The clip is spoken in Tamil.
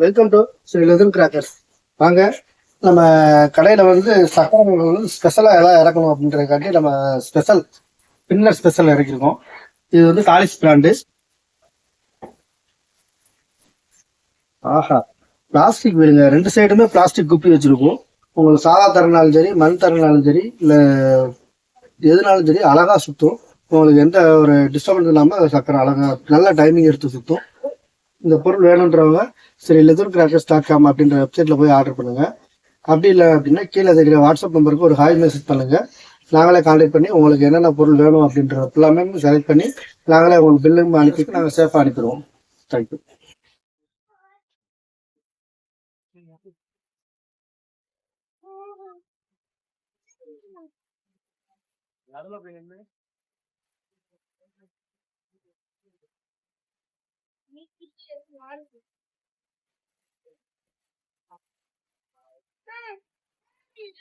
Welcome to Shri Lithan crackers வாங்க நம்ம கடையில் வந்து சக்கரை வந்து ஸ்பெஷலாக எல்லாம் இறக்கணும் அப்படின்றதுக்காண்டி நம்ம ஸ்பெஷல் பின்னர் ஸ்பெஷல் இறக்கிருக்கோம் இது வந்து காலிஸ் பிராண்டு. ஆஹா பிளாஸ்டிக் விடுங்க ரெண்டு சைடுமே பிளாஸ்டிக் குப்பி வச்சிருக்கோம். உங்களுக்கு சாதா தரனாலும் சரி மண் தரனாலும் சரி இல்லை எதுனாலும் சரி அழகா சுத்தும். உங்களுக்கு எந்த ஒரு டிஸ்டர்பன்ஸ் இல்லாமல் சக்கரை அழகா நல்ல டைமிங் எடுத்து சுத்தும். இந்த பொருள் வேணுன்றவங்க சரி லெதர் கிராக்கர்ஸ் டாட் காம் அப்படின்ற வெப்சைட்டில் போய் ஆர்டர் பண்ணுங்கள் அப்படி இல்லை அப்படின்னா கீழே தெரிகிற வாட்ஸ்அப் நம்பருக்கு ஒரு ஹாய் மெசேஜ் பண்ணுங்கள் நாங்களே கான்டாக்ட் பண்ணி உங்களுக்கு என்னென்ன பொருள் வேணும் அப்படின்ற எல்லாமே செலக்ட் பண்ணி நாங்களே உங்களுக்கு பில்லு அனுப்பிட்டு நாங்கள் சேஃபாக அனுப்பிடுவோம். தேங்க்யூ யாரெல்லாம் komik bir şey var mı? Ben bir